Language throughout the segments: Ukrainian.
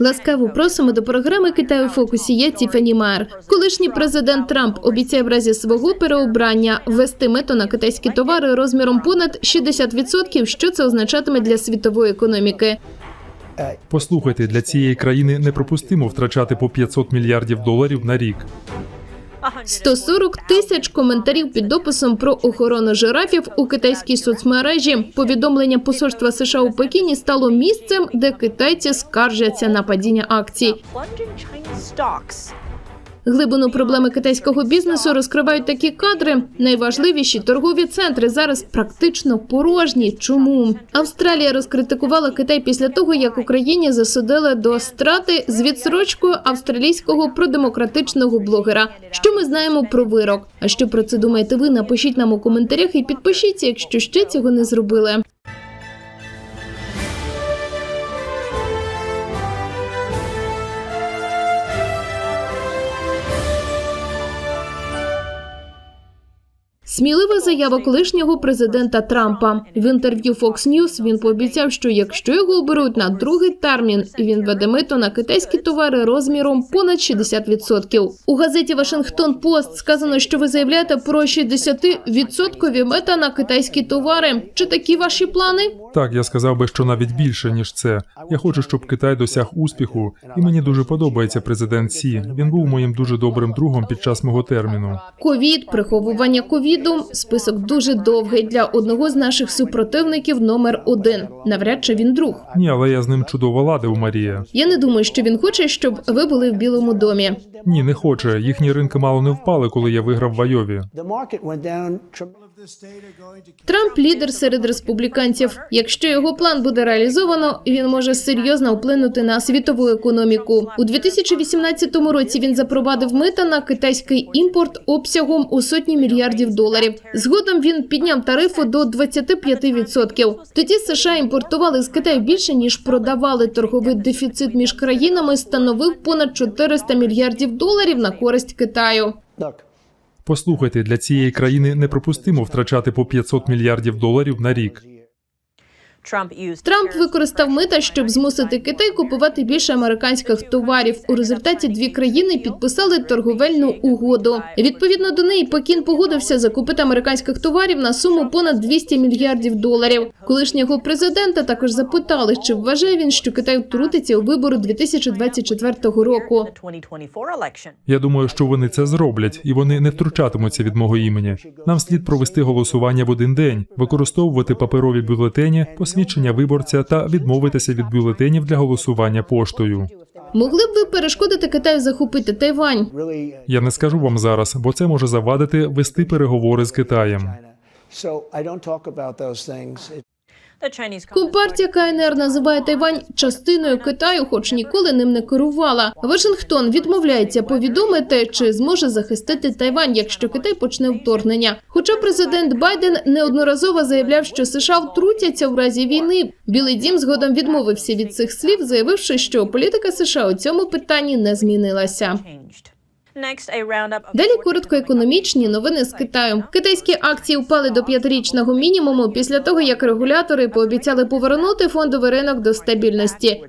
Ласкаво просимо до програми Китаю фокусі. Я Тіфані Майер. Колишній президент Трамп обіцяє в разі свого переобрання ввести мито на китайські товари розміром понад 60%. Що це означатиме для світової економіки? Послухайте, для цієї країни неприпустимо втрачати по 500 мільярдів доларів на рік. 140 тисяч коментарів під дописом про охорону жирафів у китайській соцмережі. Повідомлення посольства США у Пекіні стало місцем, де китайці скаржаться на падіння акцій. Глибину проблеми китайського бізнесу розкривають такі кадри. Найважливіші торгові центри зараз практично порожні. Чому Австралія розкритикувала Китай після того, як Україні засудили до страти з відсрочкою австралійського продемократичного блогера? Що ми знаємо про вирок? А що про це думаєте ви? Напишіть нам у коментарях і підпишіться, якщо ще цього не зробили. Смілива заява колишнього президента Трампа в інтерв'ю Fox News Він пообіцяв, що якщо його оберуть на другий термін, він веде мито на китайські товари розміром понад 60%. У газеті Вашингтон Пост сказано, що ви заявляєте про 60% мета на китайські товари. Чи такі ваші плани? Так, я сказав би, що навіть більше ніж це. Я хочу, щоб Китай досяг успіху, і мені дуже подобається президент Сі. Він був моїм дуже добрим другом під час мого терміну. Ковід, приховування ковіду. Список дуже довгий для одного з наших супротивників номер один. Навряд чи він друг. Ні, але я з ним чудово ладив, Марія. Я не думаю, що він хоче, щоб ви були в Білому домі. Ні, не хоче. Їхні ринки мало не впали, коли я виграв в Айові. Трамп лідер серед республіканців. Якщо його план буде реалізовано, він може серйозно вплинути на світову економіку. У 2018 році він запровадив мита на китайський імпорт обсягом у сотні мільярдів доларів. Згодом він підняв тарифи до 25%. Тоді США імпортували з Китаю більше ніж продавали. Торговий дефіцит між країнами становив понад 400 мільярдів доларів на користь Китаю. Look, Послухайте, для цієї країни неприпустимо втрачати по 500 мільярдів доларів на рік. Трамп використав мита, щоб змусити Китай купувати більше американських товарів. У результаті дві країни підписали торговельну угоду. Відповідно до неї, Пекін погодився закупити американських товарів на суму понад 200 мільярдів доларів. Колишнього президента також запитали, чи вважає він, що Китай втрутиться у вибори 2024 року. the 2024. Я думаю, що вони це зроблять, і вони не втручатимуться від мого імені. Нам слід провести голосування в один день, використовувати паперові бюлетені, посвідчення виборця та відмовитися від бюлетенів для голосування поштою. Могли б ви перешкодити Китаю захопити Тайвань? Я не скажу вам зараз, бо це може завадити вести переговори з Китаєм. Компартія КНР називає Тайвань частиною Китаю, хоч ніколи ним не керувала. Вашингтон відмовляється повідомити, чи зможе захистити Тайвань, якщо Китай почне вторгнення. Хоча президент Байден неодноразово заявляв, що США втрутяться в разі війни. Білий дім згодом відмовився від цих слів, заявивши, що політика США у цьому питанні не змінилася. Далі коротко економічні новини з Китаю. Китайські акції впали до п'ятирічного мінімуму після того, як регулятори пообіцяли повернути фондовий ринок до стабільності.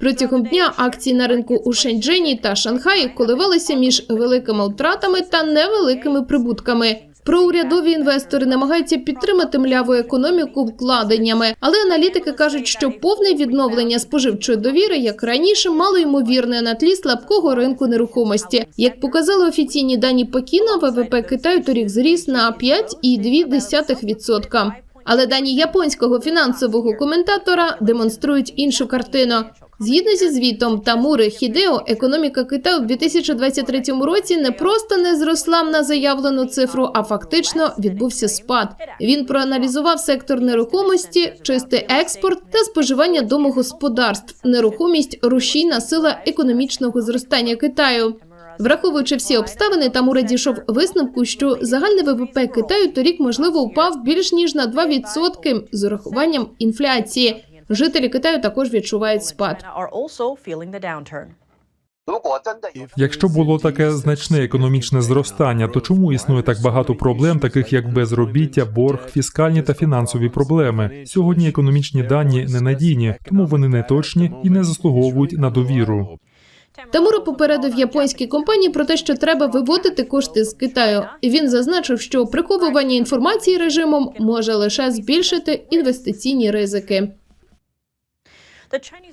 Протягом дня акції на ринку у Шенджені та Шанхаї коливалися між великими втратами та невеликими прибутками. Проурядові інвестори намагаються підтримати мляву економіку вкладеннями, але аналітики кажуть, що повне відновлення споживчої довіри, як раніше, мало ймовірне на тлі слабкого ринку нерухомості. Як показали офіційні дані Пекіна, ВВП Китаю торік зріс на 5,2%. Але дані японського фінансового коментатора демонструють іншу картину. Згідно зі звітом Тамури Хідео, економіка Китаю в 2023 році не просто не зросла на заявлену цифру, а фактично відбувся спад. Він проаналізував сектор нерухомості, чистий експорт та споживання домогосподарств. Нерухомість рушійна сила економічного зростання Китаю. Враховуючи всі обставини, Тамура дійшов висновку, що загальний ВВП Китаю торік можливо впав більш ніж на 2% з урахуванням інфляції. Жителі Китаю також відчувають спад. Якщо було таке значне економічне зростання, то чому існує так багато проблем, таких як безробіття, борг, фіскальні та фінансові проблеми? Сьогодні економічні дані ненадійні, тому вони не точні і не заслуговують на довіру. Тамура попередив японські компанії про те, що треба виводити кошти з Китаю. І він зазначив, що приховування інформації режимом може лише збільшити інвестиційні ризики.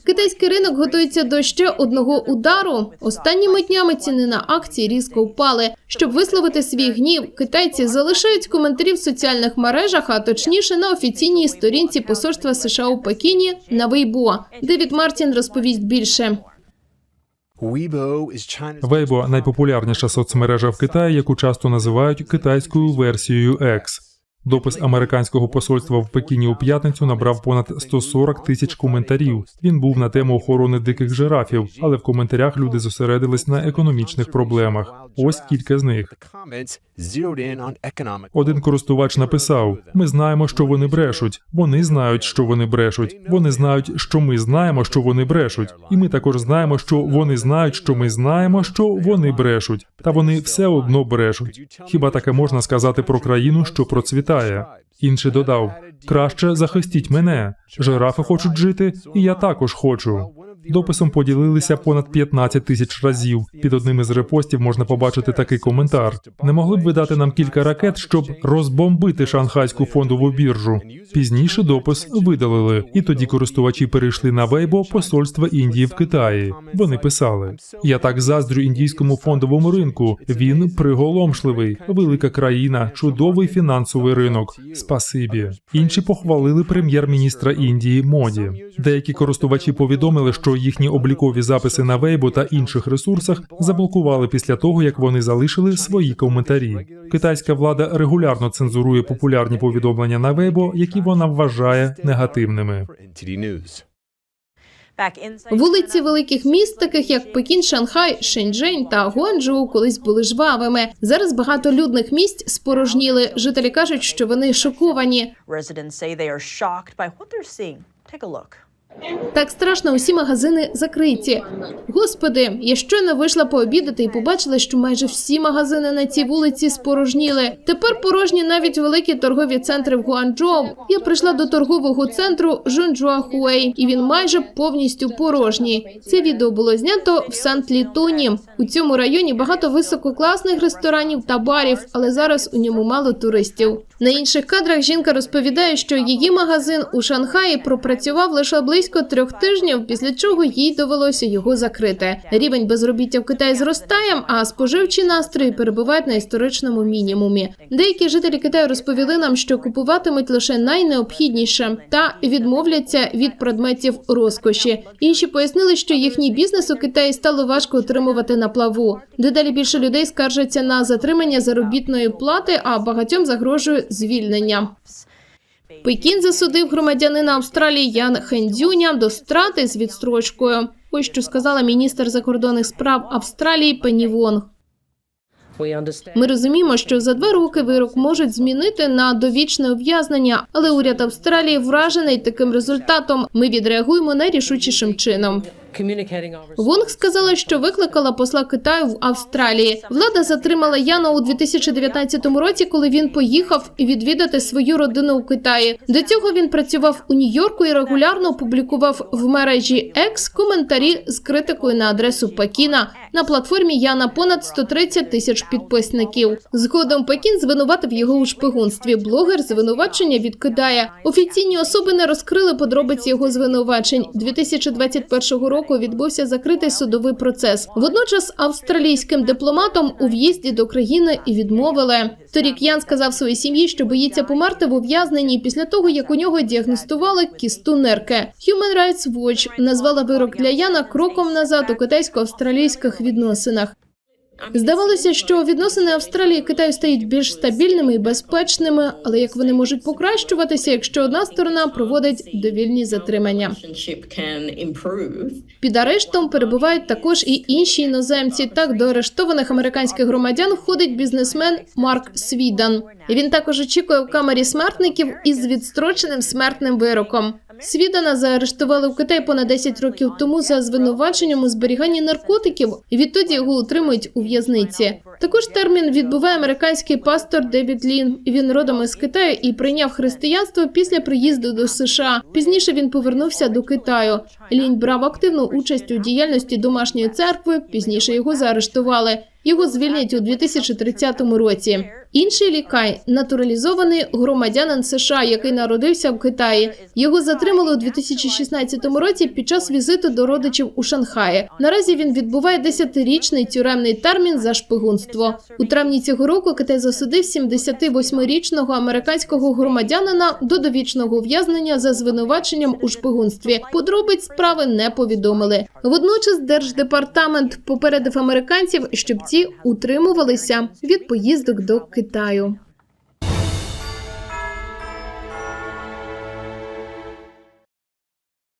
Китайський ринок готується до ще одного удару. Останніми днями ціни на акції різко впали. Щоб висловити свій гнів, китайці залишають коментарі в соціальних мережах, а точніше на офіційній сторінці посольства США у Пекіні на Weibo. Девід Мартін розповість більше. Weibo – найпопулярніша соцмережа в Китаї, яку часто називають китайською версією X. Допис американського посольства в Пекіні у п'ятницю набрав понад 140 тисяч коментарів. Він був на тему охорони диких жирафів, але в коментарях люди зосередились на економічних проблемах. Ось кілька з них. Один користувач написав: Ми знаємо, що вони брешуть. Вони знають, що вони брешуть. Вони знають, що ми знаємо, що вони брешуть. І ми також знаємо, що вони знають, що ми знаємо, що вони брешуть. Та вони все одно брешуть. Хіба таке можна сказати про країну, що процвітає? Інший додав: краще захистіть мене. Жирафи хочуть жити, і я також хочу. Дописом поділилися понад 15 тисяч разів. Під одним із репостів можна побачити такий коментар: не могли б ви дати нам кілька ракет, щоб розбомбити шанхайську фондову біржу. Пізніше допис видалили, і тоді користувачі перейшли на Weibo посольства Індії в Китаї. Вони писали: Я так заздрю індійському фондовому ринку. Він приголомшливий, велика країна, чудовий фінансовий ринок. Спасибі. Інші похвалили прем'єр-міністра Індії Моді. Деякі користувачі повідомили, що їхні облікові записи на Weibo та інших ресурсах заблокували після того, як вони залишили свої коментарі. Китайська влада регулярно цензурує популярні повідомлення на Weibo, які вона вважає негативними. Вулиці великих міст, таких як Пекін, Шанхай, Шеньчжень та Гуанчжоу, колись були жвавими. Зараз багато людних місць спорожніли. Жителі кажуть, що вони шоковані. Take a look. Так страшно, усі магазини закриті. Господи, я щойно вийшла пообідати і побачила, що майже всі магазини на цій вулиці спорожніли. Тепер порожні навіть великі торгові центри в Гуанчжоу. Я прийшла до торгового центру Жунчжуахуей, і він майже повністю порожній. Це відео було знято в Сант-Літоні. У цьому районі багато висококласних ресторанів та барів, але зараз у ньому мало туристів. На інших кадрах жінка розповідає, що її магазин у Шанхаї пропрацював лише близько трьох тижнів, після чого їй довелося його закрити. Рівень безробіття в Китаї зростає, а споживчі настрої перебувають на історичному мінімумі. Деякі жителі Китаю розповіли нам, що купуватимуть лише найнеобхідніше та відмовляться від предметів розкоші. Інші пояснили, що їхній бізнес у Китаї стало важко отримувати на плаву. Дедалі більше людей скаржаться на затримання заробітної плати, а багатьом загрожує звільнення. Пекін засудив громадянина Австралії Ян Хендзюня до страти з відстрочкою. Ось що сказала міністр закордонних справ Австралії Пенні Вонг. Ми розуміємо, що за два роки вирок можуть змінити на довічне ув'язнення, але уряд Австралії вражений таким результатом. Ми відреагуємо найрішучішим чином. Вонг сказала, що викликала посла Китаю в Австралії. Влада затримала Яна у 2019 році, коли він поїхав відвідати свою родину у Китаї. До цього він працював у Нью-Йорку і регулярно публікував в мережі X коментарі з критикою на адресу Пекіна. На платформі Яна понад 130 тисяч підписників. Згодом Пекін звинуватив його у шпигунстві. Блогер звинувачення відкидає. Офіційні особи не розкрили подробиці його звинувачень. 2021 року відбувся закритий судовий процес. Водночас австралійським дипломатам у в'їзді до країни і відмовили. Торік Ян сказав своїй сім'ї, що боїться померти в ув'язненні після того, як у нього діагностували кісту нерки. Human Rights Watch назвала вирок для Яна кроком назад у китайсько-австралійських відносинах. Здавалося, що відносини Австралії і Китаю стають більш стабільними і безпечними, але як вони можуть покращуватися, якщо одна сторона проводить довільні затримання? Під арештом перебувають також і інші іноземці. Так до арештованих американських громадян входить бізнесмен Марк Свідан. Він також очікує в камері смертників із відстроченим смертним вироком. Свідана заарештували в Китаї понад 10 років тому за звинуваченням у зберіганні наркотиків. і Відтоді його утримують у в'язниці. Також термін відбуває американський пастор Девід Лін. Він родом із Китаю і прийняв християнство після приїзду до США. Пізніше він повернувся до Китаю. Лінь брав активну участь у діяльності домашньої церкви. Пізніше його заарештували. Його звільнять у 2030 році. Інший лікай натуралізований громадянин США, який народився в Китаї. Його затримали у 2016 році під час візиту до родичів у Шанхаї. Наразі він відбуває 10-річний тюремний термін за шпигунство. У травні цього року Китай засудив 78-річного американського громадянина до довічного ув'язнення за звинуваченням у шпигунстві. Подробиць справи не повідомили. Водночас держдепартамент попередив американців, щоб ці утримувалися від поїздок до Китаю.